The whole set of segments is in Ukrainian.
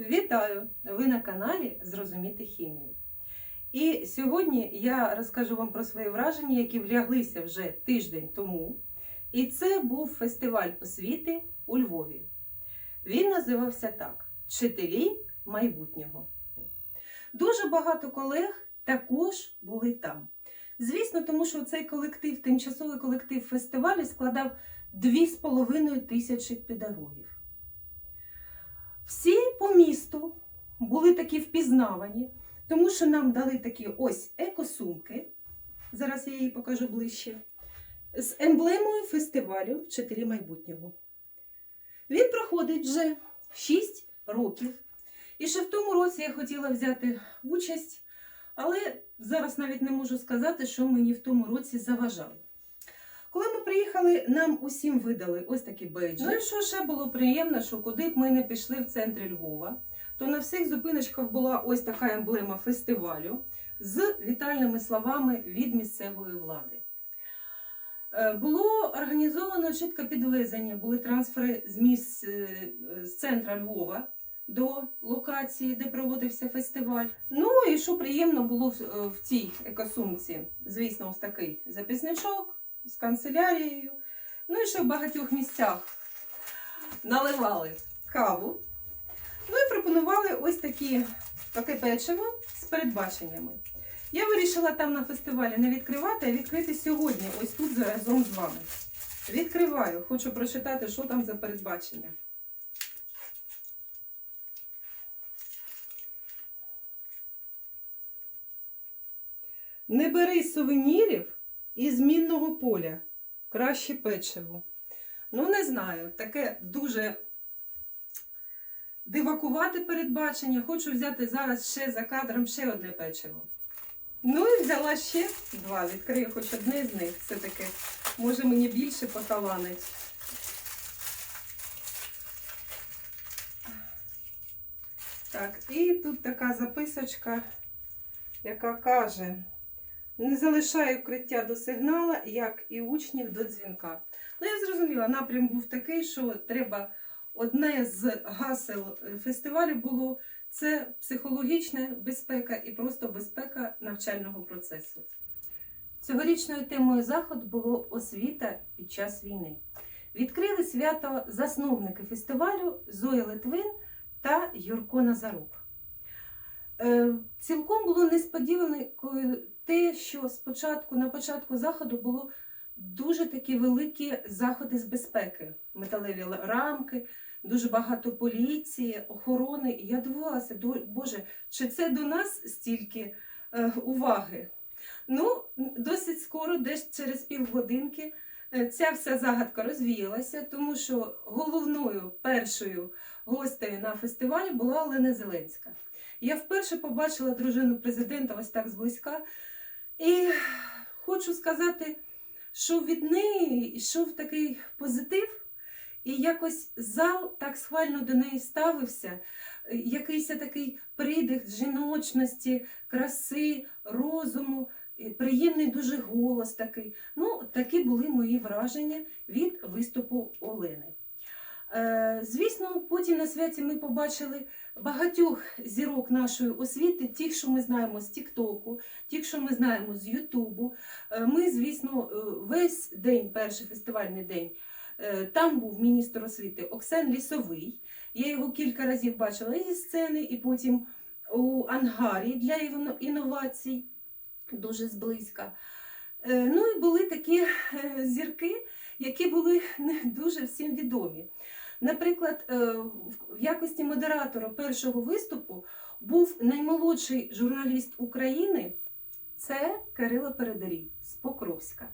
Вітаю! Ви на каналі Зрозуміти хімію. І сьогодні я розкажу вам про свої враження, які вляглися вже тиждень тому. І це був фестиваль освіти у Львові. Він називався так: Вчителі майбутнього. Дуже багато колег також були там. Звісно, тому що цей колектив, тимчасовий колектив фестивалю складав 2,5 тисячі педагогів. Всі по місту були такі впізнавані, тому що нам дали такі ось екосумки. Зараз я її покажу ближче. З емблемою фестивалю Вчителі майбутнього. Він проходить вже 6 років. І ще в тому році я хотіла взяти участь, але зараз навіть не можу сказати, що мені в тому році заважало. Коли ми приїхали, нам усім видали ось такі бейджі. Ну і що ще було приємно, що куди б ми не пішли в центрі Львова, то на всіх зупиночках була ось така емблема фестивалю з вітальними словами від місцевої влади. Е, Було організовано чітке підвезення, були трансфери з місць е, з центра Львова до локації, де проводився фестиваль. Ну і що приємно було в, е, цій екосумці, звісно, ось такий записничок з канцелярією. Ну і ще в багатьох місцях наливали каву. Ну і пропонували ось такі, таке печиво з передбаченнями. Я вирішила там на фестивалі не відкривати, а відкрити сьогодні, ось тут разом з вами. Відкриваю, хочу прочитати, що там за передбачення. Не бери сувенірів із мінного поля. Краще печиво. Ну, не знаю, таке дуже дивакувати передбачення. Хочу взяти зараз ще за кадром ще одне печиво. Ну і взяла ще два. Відкрию хоч одне з них. Це таке, може мені більше поталанить. Так, і тут така записочка, яка каже. Не залишає укриття до сигнала, як і учнів до дзвінка. Ну, я зрозуміла, напрям був такий, що треба одне з гасел фестивалю було це психологічна безпека і просто безпека навчального процесу. Цьогорічною темою заходу було освіта під час війни. Відкрили свято засновники фестивалю Зоя Литвин та Юрко Назарук. Е, Цілком було несподівано те, що спочатку на початку заходу було дуже такі великі заходи з безпеки, металеві рамки, дуже багато поліції, охорони. І я дивилася, Боже, чи це до нас стільки е, уваги? Ну, досить скоро, десь через півгодинки, е, ця вся загадка розвіялася, тому що головною першою гостею на фестивалі була Олена Зеленська. Я вперше побачила дружину президента ось так зблизька. І хочу сказати, що від неї йшов такий позитив, і якось зал так схвально до неї ставився. Якийсь такий придих жіночності, краси, розуму, приємний дуже голос такий. Ну, такі були мої враження від виступу Олени. Е, Звісно, потім на святі ми побачили багатьох зірок нашої освіти, тих, що ми знаємо з Тіктоку, тих, що ми знаємо з Ютубу. Е, Ми, звісно, е, весь день, перший фестивальний день, там був міністр освіти Оксен Лісовий. Я його кілька разів бачила і зі сцени, і потім у ангарі для інновацій, дуже зблизька. Ну і були такі зірки, які були не дуже всім відомі. Наприклад, е, в якості модератора першого виступу був наймолодший журналіст України, це Кирило Передарій з Покровська.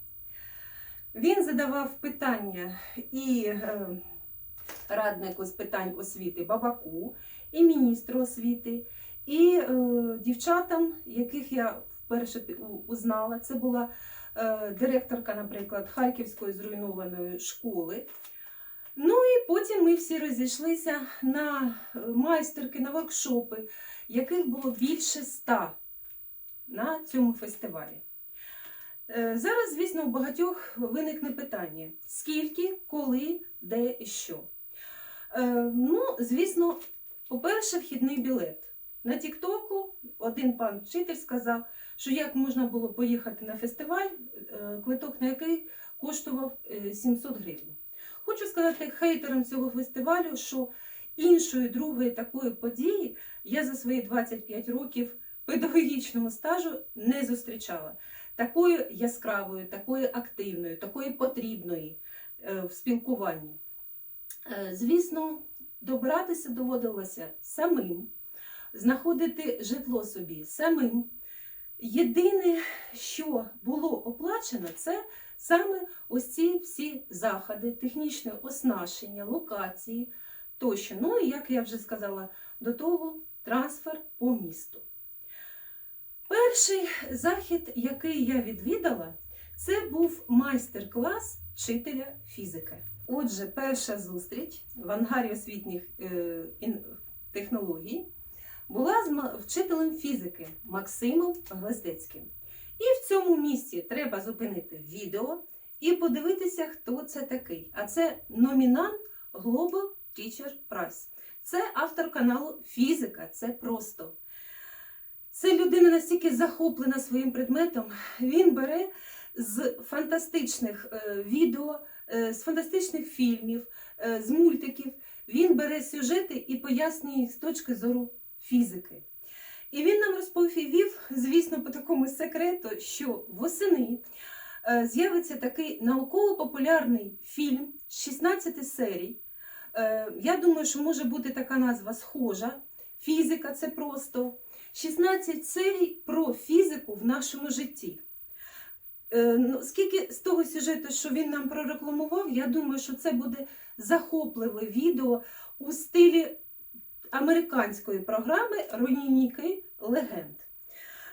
Він задавав питання і е, раднику з питань освіти Бабаку, і міністру освіти, і е, дівчатам, яких я вперше узнала. Це була директорка, наприклад, Харківської зруйнованої школи. Ну і потім ми всі розійшлися на е, майстерки, на воркшопи, яких було більше ста на цьому фестивалі. Е, Зараз, звісно, у багатьох виникне питання: скільки, коли, де і що. Е, Ну, звісно, По-перше, вхідний білет. На Тіктоку один пан вчитель сказав, що як можна було поїхати на фестиваль, квиток на який коштував е, 700 гривень. Хочу сказати хейтерам цього фестивалю, що іншої другої такої події я за свої 25 років педагогічного стажу не зустрічала. Такою яскравою, такою активною, такою потрібної е, в спілкуванні. Е, Звісно, добиратися доводилося самим, знаходити житло собі самим. Єдине, що було оплачено, це саме ось ці всі заходи, технічне оснащення, локації тощо. Ну і як я вже сказала до того, трансфер по місту. Перший захід, який я відвідала, це був майстер-клас вчителя фізики. Отже, перша зустріч в ангарі освітніх е, технологій була з вчителем фізики Максимом Гвоздецьким. І в цьому місці треба зупинити відео і подивитися, хто це такий. А це номінант Global Teacher Prize. Це автор каналу Фізика. Це просто. Це людина настільки захоплена своїм предметом. Він бере з фантастичних е, відео, е, з фантастичних фільмів, е, з мультиків. Він бере сюжети і пояснює їх з точки зору фізики. І він нам розповів, звісно, по такому секрету, що восени е, з'явиться такий науково-популярний фільм з 16 серій. Е, Я думаю, що може бути така назва схожа. Фізика це просто 16 серій про фізику в нашому житті. Е, ну, Скільки з того сюжету, що він нам прорекламував, я думаю, що це буде захопливе відео у стилі американської програми Руйніки легенд.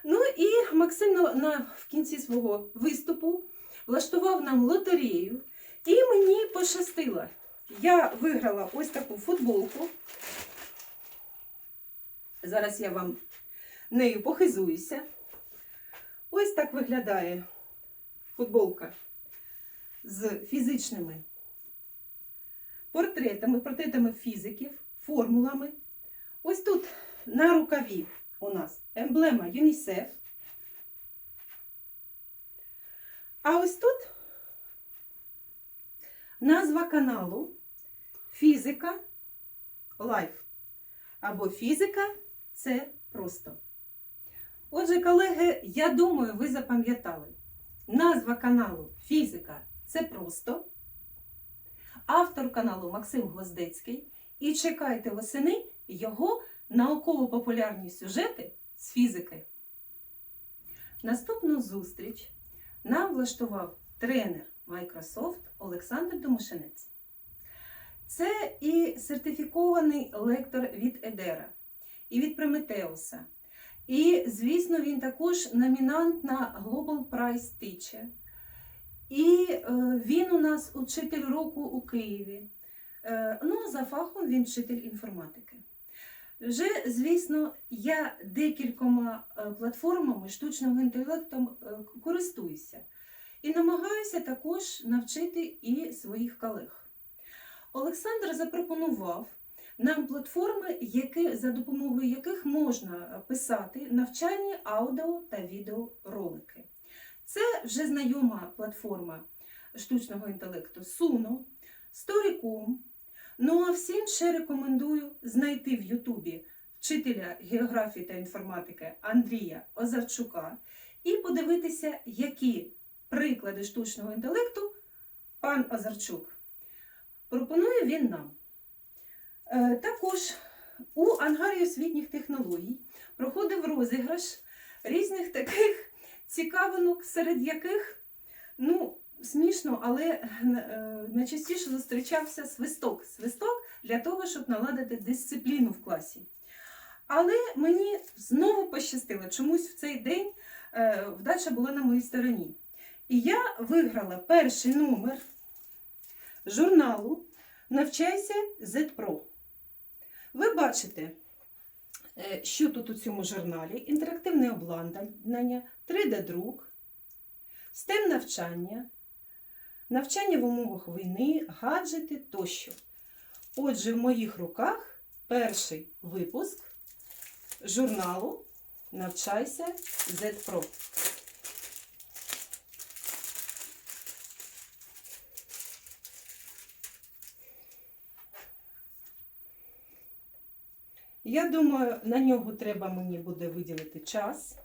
Ну і Максим на, в кінці свого виступу влаштував нам лотерею, і мені пощастило. Я виграла ось таку футболку. Зараз я вам нею похизуюся. Ось так виглядає футболка з фізичними портретами, портретами фізиків, формулами. Ось тут на рукаві у нас емблема ЮНІСЕФ. А ось тут назва каналу Фізика Лайф. Або фізика це просто. Отже, колеги, я думаю, ви запам'ятали. Назва каналу Фізика це просто. Автор каналу Максим Гвоздецький. І чекайте восени його науково-популярні сюжети з фізики. Наступну зустріч нам влаштував тренер Microsoft Олександр Домошинець. Це і сертифікований лектор від Едера, і від Прометеуса. І, звісно, він також номінант на Global Prize Teacher. І е, він у нас учитель року у Києві. Е, ну, за фахом він вчитель інформатики. Вже, звісно, я декількома е, платформами штучного інтелекту е, користуюся і намагаюся також навчити і своїх колег. Олександр запропонував нам платформи, які, за допомогою яких можна писати навчальні аудіо та відеоролики. Це вже знайома платформа штучного інтелекту Suno, Storycom. Ну а всім ще рекомендую знайти в Ютубі вчителя географії та інформатики Андрія Озарчука і подивитися, які приклади штучного інтелекту пан Озарчук пропонує він нам. Е, Також у ангарі освітніх технологій проходив розіграш різних таких цікавинок, серед яких, ну, смішно, але е, найчастіше зустрічався свисток. Свисток для того, щоб наладити дисципліну в класі. Але мені знову пощастило, чомусь в цей день е, вдача була на моїй стороні. І я виграла перший номер журналу Навчайся Z-Pro. Ви бачите, е, що тут у цьому журналі: інтерактивне обладнання, 3D-друк, STEM навчання, навчання в умовах війни, гаджети тощо. Отже, в моїх руках перший випуск журналу Навчайся Z-Pro. Я думаю, на нього треба мені буде виділити час.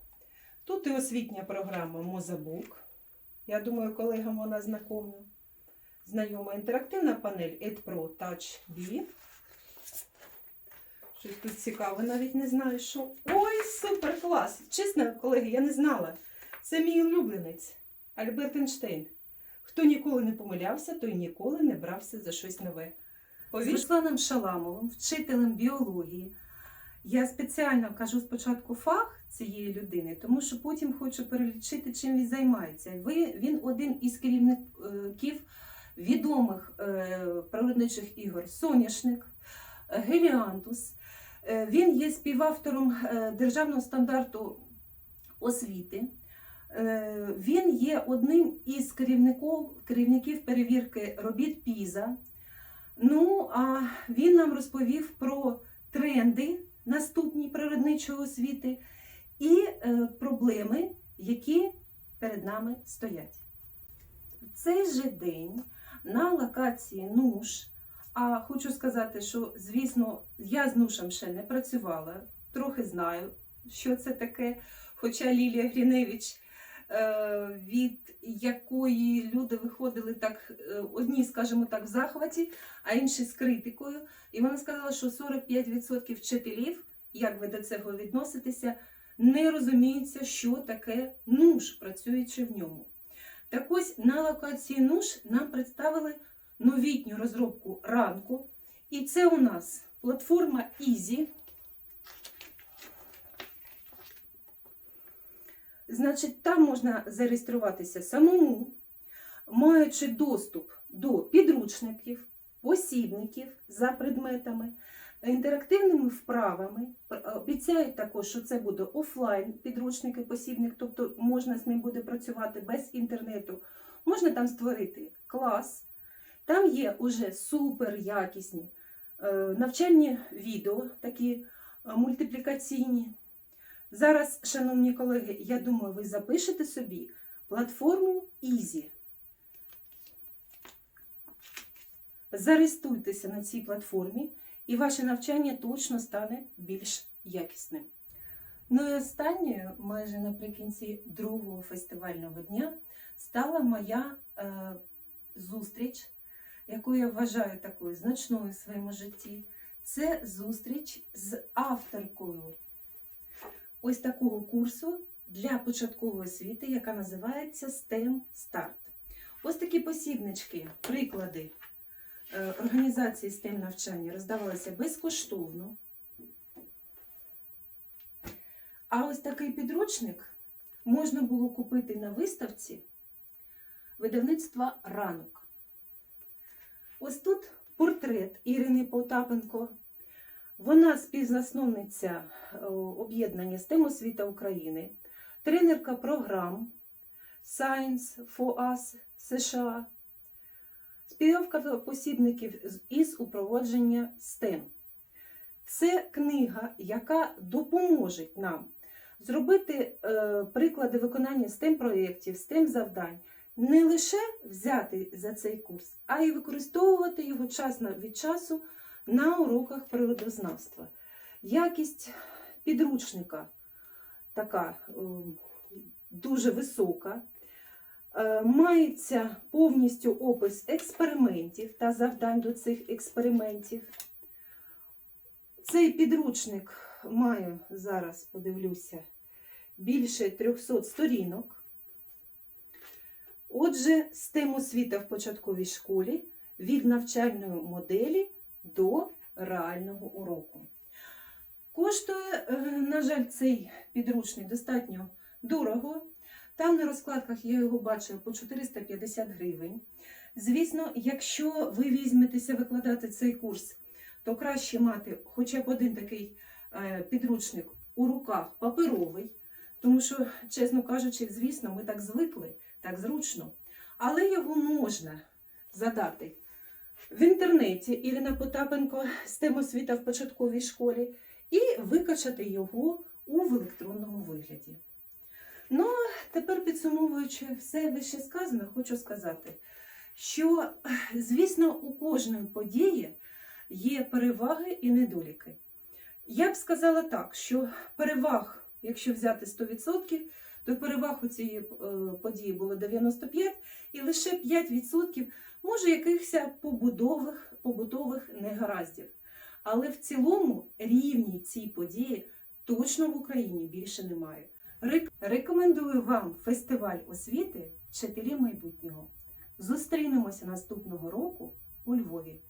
Тут і освітня програма Мозабук. Я думаю, колегам вона знакома. Знайома інтерактивна панель EdPro Touch B. Щось тут цікаве, навіть не знаю, що. Ой, супер клас! Чесно, колеги, я не знала. Це мій улюбленець Альберт Ейнштейн. Хто ніколи не помилявся, той ніколи не брався за щось нове. З Русланом Шаламовим, вчителем біології. Я спеціально кажу спочатку фах цієї людини, тому що потім хочу перелічити, чим він займається. Він один із керівників відомих е, природничих ігор Соняшник, е, Геліантус. Е, Він є співавтором державного стандарту освіти. Він є одним із керівників, керівників перевірки робіт ПІЗа. Ну, а він нам розповів про тренди наступні природничої освіти і е, проблеми, які перед нами стоять. В цей же день на локації НУШ, а хочу сказати, що, звісно, я з НУШем ще не працювала, трохи знаю, що це таке. Хоча Лілія Гріневич, від якої люди виходили так, е, одні, скажімо так, в захваті, а інші з критикою. І вона сказала, що 45% вчителів, як ви до цього відноситеся, не розуміються, що таке НУШ, працюючи в ньому. Так ось на локації НУШ нам представили новітню розробку ранку. І це у нас платформа Easy. Значить, там можна зареєструватися самому, маючи доступ до підручників, посібників за предметами, інтерактивними вправами. Обіцяють також, що це буде офлайн підручник і посібник, тобто можна з ним буде працювати без інтернету. Можна там створити клас. Там є уже супер якісні е, навчальні відео, такі е, мультиплікаційні. Зараз, шановні колеги, я думаю, ви запишете собі платформу Easy. Зареєструйтеся на цій платформі, і ваше навчання точно стане більш якісним. Ну і останньою, майже наприкінці другого фестивального дня, стала моя е, зустріч, яку я вважаю такою значною в своєму житті. Це зустріч з авторкою ось такого курсу для початкової освіти, яка називається STEM Start. Ось такі посібнички, приклади е, організації STEM навчання роздавалися безкоштовно. А ось такий підручник можна було купити на виставці видавництва ранок. Ось тут портрет Ірини Потапенко. Вона співзасновниця е, об'єднання STEM освіта України, тренерка програм Science for Us США, співавка посібників із упроводження STEM. Це книга, яка допоможе нам зробити е, приклади виконання STEM проєктів, STEM завдань, не лише взяти за цей курс, а й використовувати його час від часу на уроках природознавства. Якість підручника така е, дуже висока. Е, Мається повністю опис експериментів та завдань до цих експериментів. Цей підручник має, зараз подивлюся, більше 300 сторінок. Отже, STEM освіта в початковій школі від навчальної моделі до реального уроку. Коштує, е, на жаль, цей підручник достатньо дорого. Там на розкладках я його бачила по 450 гривень. Звісно, якщо ви візьметеся викладати цей курс, то краще мати хоча б один такий е, підручник у руках паперовий, тому що, чесно кажучи, звісно, ми так звикли, так зручно, але його можна задати в інтернеті Ірина Потапенко STEM освіта в початковій школі і викачати його у електронному вигляді. Ну, тепер підсумовуючи все вище сказане, хочу сказати, що, звісно, у кожної події є переваги і недоліки. Я б сказала так, що переваг, якщо взяти 100%, то переваг у цієї е, події було 95, і лише 5% може якихось побудових, побутових негараздів. Але в цілому рівні цій події точно в Україні більше немає. Рек- Рекомендую вам фестиваль освіти Вчителі майбутнього. Зустрінемося наступного року у Львові.